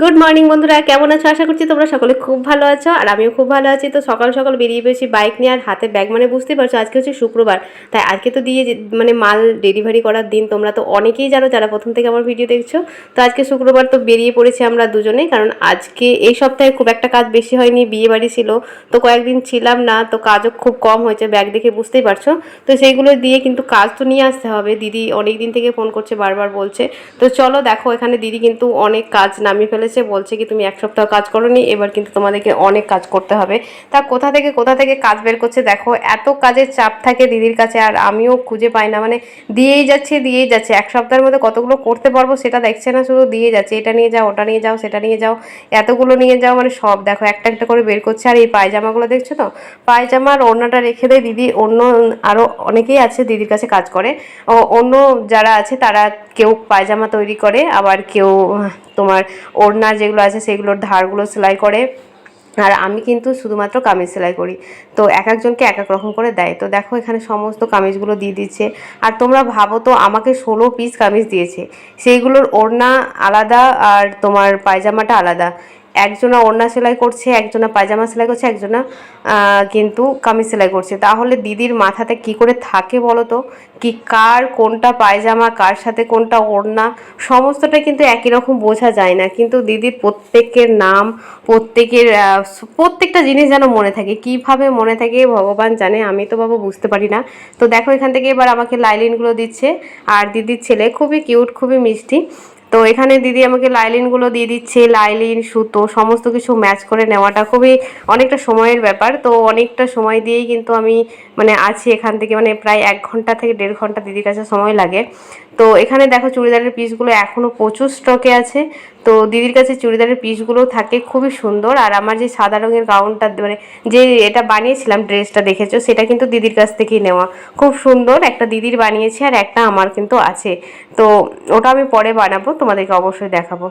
Good morning বন্ধুরা। কেমন আছো? আশা করছি তোমরা সকলে খুব ভালো আছো, আর আমিও খুব ভালো আছি। তো সকাল সকাল বেরিয়ে পেয়েছি বাইক নিয়ে, আর হাতে ব্যাগ মানে বুঝতেই পারছ, আজকে হচ্ছে শুক্রবার। তাই আজকে তো দিয়ে মানে মাল ডেলিভারি করার দিন, তোমরা তো অনেকেই জানো যারা প্রথম থেকে আমার ভিডিও দেখছ। তো আজকে শুক্রবার তো বেরিয়ে পড়েছি আমরা দুজনে, কারণ আজকে এই সপ্তাহে খুব একটা কাজ বেশি হয়নি বিয়ে বাড়ি ছিল। তো কয়েকদিন ছিলাম না, তো কাজও খুব কম হয়েছে ব্যাগ দেখে বুঝতেই পারছ। তো সেইগুলো দিয়ে কিন্তু কাজ তো নিয়ে আসতে হবে। দিদি অনেক দিন থেকে ফোন করছে, বারবার বলছে। তো চলো দেখো, এখানে দিদি কিন্তু অনেক কাজ নামিয়ে ফেলেছে। বলছে কি তুমি এক সপ্তাহ কাজ করোনি, এবার কিন্তু তোমাদেরকে অনেক কাজ করতে হবে। তা কোথা থেকে কোথা থেকে কাজ বের করছে দেখো, এত কাজের চাপ থাকে দিদির কাছে আর আমিও খুঁজে পাই না। মানে দিয়েই যাচ্ছে দিয়েই যাচ্ছে। এক সপ্তাহের মধ্যে কতগুলো করতে পারব সেটা দেখছে না, শুধু দিয়ে যাচ্ছে। এটা নিয়ে যাও, ওটা নিয়ে যাও, সেটা নিয়ে যাও, এতগুলো নিয়ে যাও মানে সব দেখো, একটা একটা করে বের করছে। আর এই পায়জামাগুলো দেখছ তো? পায়জামার ওড়নাটা রেখে দেয় দিদি। অন্য আরও অনেকেই আছে দিদির কাছে কাজ করে। ও, অন্য যারা আছে তারা কেউ পায়জামা তৈরি করে, আবার কেউ তোমার ওড়না যেগুলো আছে সেগুলোর ধারগুলো সেলাই করে। আর আমি কিন্তু শুধুমাত্র কামিজ সেলাই করি। তো এক একজনকে এক এক রকম করে দেয়। তো দেখো এখানে সমস্ত কামিজগুলো দিয়ে দিচ্ছে। আর তোমরা ভাবো তো, আমাকে ষোলো পিস কামিজ দিয়েছে। সেইগুলোর ওড়না আলাদা আর তোমার পায়জামাটা আলাদা। একজনা ওড়না সেলাই করছে, একজনা পায়জামা সেলাই করছে, একজনা কিন্তু কামিজ সেলাই করছে। তাহলে দিদির মাথাতে কি করে থাকে বলো তো? কি কার কোনটা পায়জামা, কার সাথে কোনটা ওড়না? সমস্তটা কিন্তু একই রকম বোঝা যায় না। কিন্তু দিদির প্রত্যেকের নাম, প্রত্যেকের প্রত্যেকটা জিনিস যেন মনে থাকে। কীভাবে মনে থাকে ভগবান জানে, আমি তো বাবা বুঝতে পারি না। তো দেখো এখান থেকে এবার আমাকে লাইলিনগুলো দিচ্ছে। আর দিদির ছেলে খুবই কিউট, খুবই মিষ্টি। তো এখানে দিদি আমাকে লাইলিনগুলো দিয়ে দিচ্ছে, লাইলিন, সুতো, সমস্ত কিছু ম্যাচ করে নেওয়াটা খুবই অনেকটা সময়ের ব্যাপার। তো অনেকটা সময় দিয়েই কিন্তু আমি মানে আছি এখান থেকে মানে প্রায় এক ঘণ্টা থেকে দেড় ঘণ্টা দিদির কাছে সময় লাগে। তো এখানে দেখো চুড়িদারের পিসগুলো এখনও প্রচুর স্টকে আছে। তো দিদির কাছে চুড়িদারের পিসগুলো থাকে, খুবই সুন্দর। আর আমার যে সাদা রঙের গাউনটা মানে যে এটা বানিয়েছিলাম ড্রেসটা দেখেছ, সেটা কিন্তু দিদির কাছ থেকেই নেওয়া। খুব সুন্দর, একটা দিদির বানিয়েছে আর একটা আমার কিন্তু আছে। তো ওটা আমি পরে বানাবো, তোমাদেরকে অবশ্যই দেখাবো।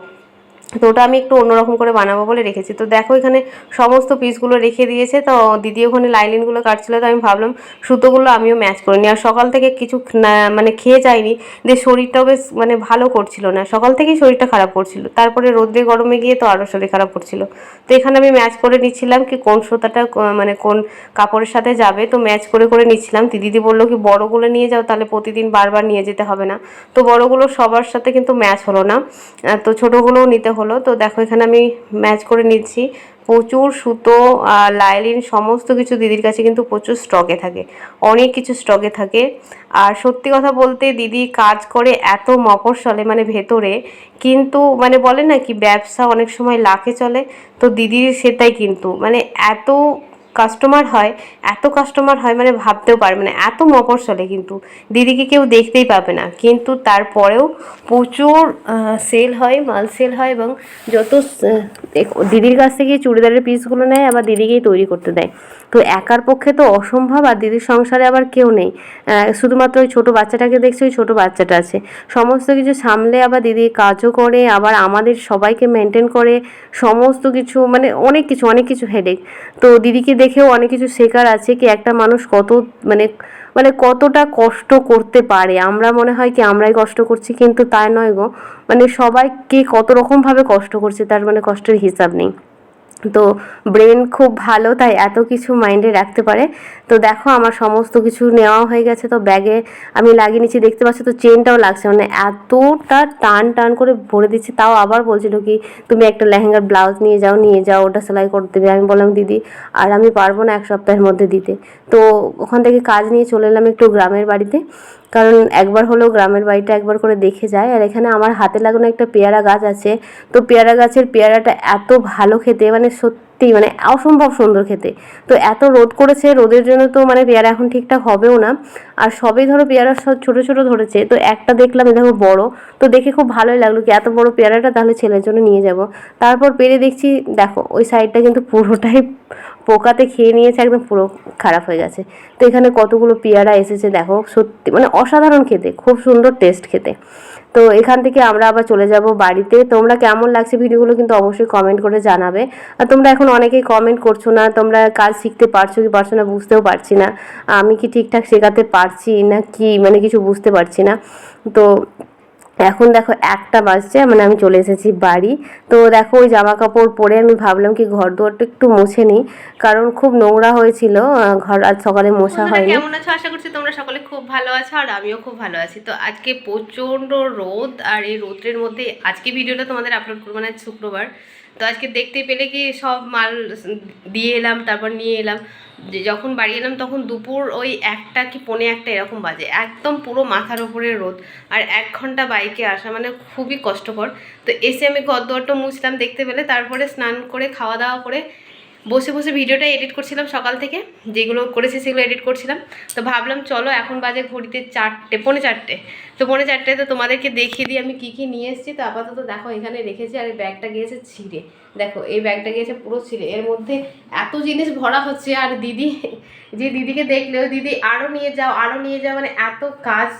তো ওটা আমি একটু অন্যরকম করে বানাবো বলে রেখেছি। তো দেখো এখানে সমস্ত পিসগুলো রেখে দিয়েছে। তো দিদি ওখানে লাইলিনগুলো কাটছিল, তো আমি ভাবলাম সুতোগুলো আমিও ম্যাচ করে নিই। আর সকাল থেকে কিছু মানে খেয়ে যাইনি, যে শরীরটাও বেশ মানে ভালো করছিল না। সকাল থেকেই শরীরটা খারাপ করছিল। তারপরে রোদ্রে গরমে গিয়ে তো আরও শরীর খারাপ করছিল। তো এখানে আমি ম্যাচ করে নিচ্ছিলাম কি কোন সুতাটা মানে কোন কাপড়ের সাথে যাবে। তো ম্যাচ করে করে নিচ্ছিলাম। দিদি বলল কি, বড়গুলো নিয়ে যাও, তাহলে প্রতিদিন বারবার নিয়ে যেতে হবে না। তো বড়গুলো সবার সাথে কিন্তু ম্যাচ হলো না। তো ছোটোগুলোও নিতে হলো। তো দেখো, এখানে আমি ম্যাচ করে নিচ্ছি। প্রচুর সুতো লাইলিন, সমস্ত কিছু দিদির কাছে কিন্তু প্রচুর স্টকে থাকে। অনেক কিছু স্টকে থাকে। আর সত্যি কথা বলতে দিদি কাজ করে এত মফস্বলে মানে ভেতরে। কিন্তু মানে বলে না কি, ব্যবসা অনেক সময় লাখে চলে। তো দিদির সেটাই কিন্তু। মানে এত কাস্টমার হয়, এত কাস্টমার হয় মানে ভাবতেও পারবে না। এত মফস্বলে কিন্তু। দিদিকে কেউ দেখতেই পাবে না। কিন্তু তারপরেও প্রচুর সেল হয়, মাল সেল হয় এবং যত দিদির কাছ থেকে চুড়িদারের পিসগুলো নেয়, আবার দিদিকেই তৈরি করতে দেয়। তো একার পক্ষে তো অসম্ভব, আর দিদির সংসারে আবার কেউ নেই। শুধুমাত্র ওই ছোটো বাচ্চাটাকে দেখছি, ওই ছোটো বাচ্চাটা আছে। সমস্ত কিছু সামলে আবার দিদি কাজও করে, আবার আমাদের সবাইকে মেনটেন করে, সমস্ত কিছু মানে অনেক কিছু অনেক কিছু হেডেক তো দিদিকে দেখেও অনেক কিছু শেখার আছে কি একটা মানুষ কত মানে মানে কতটা কষ্ট করতে পারে। আমরা মনে হয় কি আমরাই কষ্ট করছি, কিন্তু তাই নয় গো। মানে সবাইকে কত রকমভাবে কষ্ট করছে তার মানে কষ্টের হিসাব নেই। তো ব্রেন খুব ভালো, তাই এত কিছু মাইন্ডে রাখতে পারে। তো দেখো আমার সমস্ত কিছু নেওয়া হয়ে গেছে, তো ব্যাগে আমি লাগিয়ে নিচ্ছি, দেখতে পাচ্ছ তো চেনটাও লাগছে। মানে এতটা টান টান করে ভরে দিচ্ছে, তাও আবার বলছিল কি, তুমি একটা লেহেঙ্গার ব্লাউজ নিয়ে যাও নিয়ে যাও, ওটা সেলাই করে দেবে। আমি বললাম, দিদি, আর আমি পারব না এক সপ্তাহের মধ্যে দিতে। তো ওখান থেকে কাজ নিয়ে চলে এলাম একটু গ্রামের বাড়িতে। কারণ একবার হলেও গ্রামের বাড়িটা একবার করে দেখে যায়। আর এখানে আমার হাতে লাগানো একটা পেয়ারা গাছ আছে। তো পেয়ারা গাছের পেয়ারাটা এত ভালো খেতে মানে সত্যি মানে অসম্ভব সুন্দর খেতে। তো এত রোদ করেছে, রোদের জন্য তো মানে পেয়ারা এখন ঠিকঠাক হবেও না। আর সবই ধরো পেয়ারা সব ছোটো ছোটো ধরেছে। তো একটা দেখলাম দেখো বড়। তো দেখে খুব ভালোই লাগল কি এত বড় পেয়ারাটা তাহলে ছেলের জন্য নিয়ে যাব। তারপর পেরে দেখছি, দেখো ওই সাইডটা কিন্তু পুরোটাই পোকাতে খেয়ে নিয়েছে, একদম পুরো খারাপ হয়ে গেছে। তো এখানে কতগুলো পেয়ারা এসেছে দেখো, সত্যি মানে অসাধারণ খেতে, খুব সুন্দর টেস্ট খেতে। তো এখান থেকে আমরা আবার চলে যাব বাড়িতে। তোমরা কেমন লাগছে ভিডিওগুলো কিন্তু অবশ্যই কমেন্ট করে জানাবে। আর তোমরা এখন অনেকেই কমেন্ট করছ না, তোমরা কাজ শিখতে পারছ কি পারছ না বুঝতেও পারছি না। আমি কি ঠিকঠাক শেখাতে পারছি না কি মানে কিছু বুঝতে পারছি না। তো এখন দেখো একটা বাজছে মানে আমি চলে এসেছি বাড়ি। তো দেখো ওই জামা কাপড় পরে আমি ভাবলাম কি ঘর দুয়ারটা একটু মুছে নিই কারণ খুব নোংরা হয়েছিল ঘর আজ সকালে মোছা হয় কেমন আছো? আশা করছি তোমরা সকালে খুব ভালো আছো আর আমিও খুব ভালো আছি। তো আজকে প্রচণ্ড রোদ আর এই রোদের মধ্যে আজকে ভিডিওটা তোমাদের আপলোড করব না শুক্রবার। তো আজকে দেখতে পেলে কি সব মাল দিয়ে এলাম, তারপর নিয়ে এলাম। যখন বাড়ি এলাম তখন দুপুর ওই একটা কি পনে একটা এরকম বাজে। একদম পুরো মাথার ওপরে রোদ আর এক ঘণ্টা বাইকে আসা মানে খুবই কষ্টকর। তো এসে আমি গদ্দরটা মুছলাম দেখতে পেলে, তারপরে স্নান করে, খাওয়া দাওয়া করে বসে বসে ভিডিওটা এডিট করছিলাম সকাল থেকে, যেগুলো করেছি সেগুলো এডিট করছিলাম। তো ভাবলাম, চলো এখন বাজে ঘড়িতে চারটে, পৌনে চারটে। তো পৌনে চারটে, তো তোমাদেরকে দেখিয়ে দিই আমি কী কী নিয়ে এসেছি। তো আপাতত দেখো, এখানে রেখেছি আর এই ব্যাগটা গিয়েছে ছিঁড়ে। দেখো, এই ব্যাগটা গিয়েছে পুরো ছিঁড়ে। এর মধ্যে এত জিনিস ভরা হচ্ছে আর দিদি, যে দিদিকে দেখলেও, দিদি আরও নিয়ে যাও আরও নিয়ে যাও। মানে এত কাজ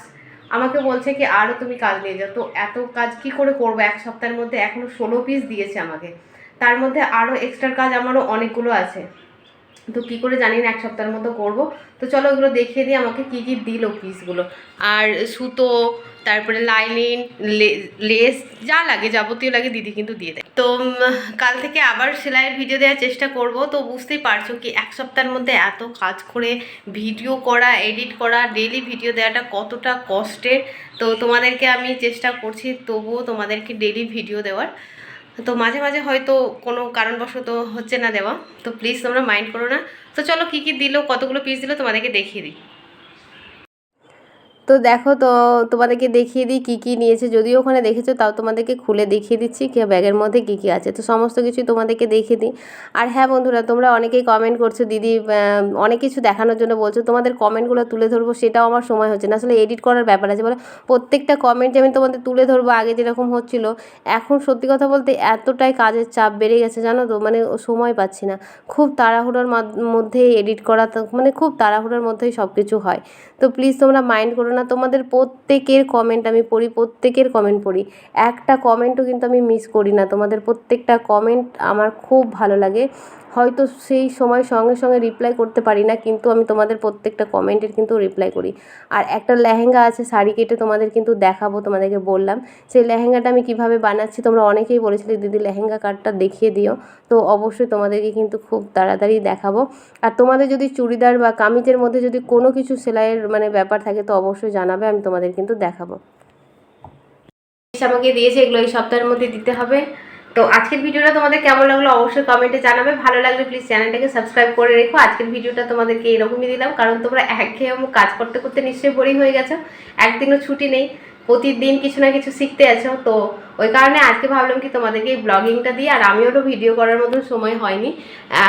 আমাকে বলছে কি আরও তুমি কাজ নিয়ে যাও। তো এত কাজ কি করে করব? এক সপ্তাহের মধ্যে এখনও ষোলো পিস দিয়েছে আমাকে। তার মধ্যে আরও এক্সট্রা কাজ আমারও অনেকগুলো আছে। তো কী করে জানি না, এক সপ্তাহের মতো করব। তো চলো ওগুলো দেখিয়ে দিই, আমাকে কী কী দিল পিসগুলো আর সুতো, তারপরে লাইনিং লেস যা লাগে যাবতীয় লাগে দিদি কিন্তু দিয়ে দেয়। তো কাল থেকে আবার সেলাইয়ের ভিডিও দেওয়ার চেষ্টা করব। তো বুঝতেই পারছ কি, এক সপ্তাহের মধ্যে এত কাজ করে ভিডিও করা এডিট করা ডেলি ভিডিও দেওয়াটা কতটা কষ্টের। তো তোমাদেরকে আমি চেষ্টা করছি, তবুও তোমাদেরকে ডেলি ভিডিও দেওয়ার। তো মাঝে মাঝে হয়তো কোনো কারণবশত হচ্ছে না দেওয়া। তো প্লিজ তোমরা মাইন্ড করো না। তো চলো কী কী দিল, কতগুলো পিস দিল তোমাদেরকে দেখিয়ে দিই। তো দেখো তো, তোমাদেরকে দেখিয়ে দিই কী কী নিয়েছে। যদিও ওখানে দেখেছ, তাও তোমাদেরকে খুলে দেখিয়ে দিচ্ছি কি ব্যাগের মধ্যে কী কী আছে। তো সমস্ত কিছুই তোমাদেরকে দেখিয়ে দিই। আর হ্যাঁ বন্ধুরা, তোমরা অনেকেই কমেন্ট করছ, দিদি অনেক কিছু দেখানোর জন্য বলছো। তোমাদের কমেন্টগুলো তুলে ধরবো, সেটাও আমার সময় হচ্ছে না। আসলে এডিট করার ব্যাপার আছে। বলে প্রত্যেকটা কমেন্ট যে আমি তোমাদের তুলে ধরবো আগে যেরকম হচ্ছিল, এখন সত্যি কথা বলতে এতটাই কাজের চাপ বেড়ে গেছে, জানো তো? মানে সময় পাচ্ছি না। খুব তাড়াহুড়োর মাধ- মধ্যে এডিট করা মানে খুব তাড়াহুড়োর মধ্যেই সব কিছু হয়। তো প্লিজ তোমরা মাইন্ড করো না তোমাদের প্রত্যেকের কমেন্ট আমি পড়ি, প্রত্যেকের কমেন্ট পড়ি। একটা কমেন্টও কিন্তু আমি মিস করি না। তোমাদের প্রত্যেকটা কমেন্ট আমার খুব ভালো লাগে। হয়তো সেই সময় সঙ্গে সঙ্গে রিপ্লাই করতে পারি না, কিন্তু আমি তোমাদের প্রত্যেকটা কমেন্টের কিন্তু রিপ্লাই করি। আর একটা লেহেঙ্গা আছে, শাড়ি কেটে তোমাদের কিন্তু দেখাবো, তোমাদেরকে বললাম। সেই লেহেঙ্গাটা আমি কীভাবে বানাচ্ছি, তোমরা অনেকেই বলেছিলে, দিদি, লেহেঙ্গা কাটটা দেখিয়ে দিও। তো অবশ্যই তোমাদেরকে কিন্তু খুব তাড়াতাড়ি দেখাবো। আর তোমাদের যদি চুড়িদার বা কামিজের মধ্যে যদি কোনো কিছু সেলাইয়ের মানে ব্যাপার থাকে, তো অবশ্যই জানাবে, আমি তোমাদের কিন্তু দেখাবো। আমাকে দিয়েছে, এগুলো এই সপ্তাহের মধ্যে দিতে হবে। তো আজকের ভিডিওটা তোমাদের কেমন লাগল অবশ্যই কমেন্টে জানাবে। ভালো লাগলে প্লিজ চ্যানেলটাকে সাবস্ক্রাইব করে রেখো। আজকের ভিডিওটা তোমাদেরকে এরকমই দিলাম, কারণ তোমরা একঘেয়েম কাজ করতে করতে নিশ্চয়ই বোরিং হয়ে গেছো। একদিনও ছুটি নেই, প্রতিদিন কিছু না কিছু শিখতে আছো তো ওই কারণে আজকে ভাবলাম কি তোমাদেরকে এই ব্লগিংটা দিয়ে, আর আমিও তো ভিডিও করার মতো সময় হয়নি,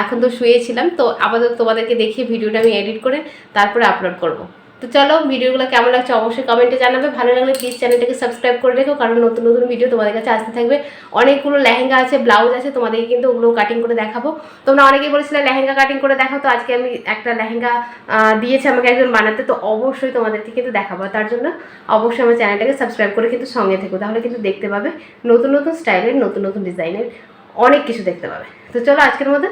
এখন তো শুয়েছিলাম। তো আপাতত তোমাদেরকে দেখিয়ে ভিডিওটা আমি এডিট করে তারপরে আপলোড করব। তো চলো, ভিডিওগুলো কেমন লাগছে অবশ্যই কমেন্টে জানাবে। ভালো লাগলে প্লিজ চ্যানেলটাকে সাবস্ক্রাইব করে রেখো, কারণ নতুন নতুন ভিডিও তোমাদের কাছে আসতে থাকবে। অনেকগুলো লেহেঙ্গা আছে ব্লাউজ আছে, তোমাদেরকে কিন্তু ওগুলো কাটিং করে দেখাবো। তোমরা অনেকেই বলেছিলে লেহেঙ্গা কাটিং করে দেখাও, তো আজকে আমি একটা লেহেঙ্গা দিয়েছে আমাকে একজন বানাতে, তো অবশ্যই তোমাদেরকে কিন্তু দেখাবো। তার জন্য অবশ্যই আমার চ্যানেলটাকে সাবস্ক্রাইব করে কিন্তু সঙ্গে থেকো, তাহলে কিন্তু দেখতে পাবে নতুন নতুন স্টাইলের নতুন নতুন ডিজাইনের অনেক কিছু দেখতে পাবে। তো চলো, আজকের মতো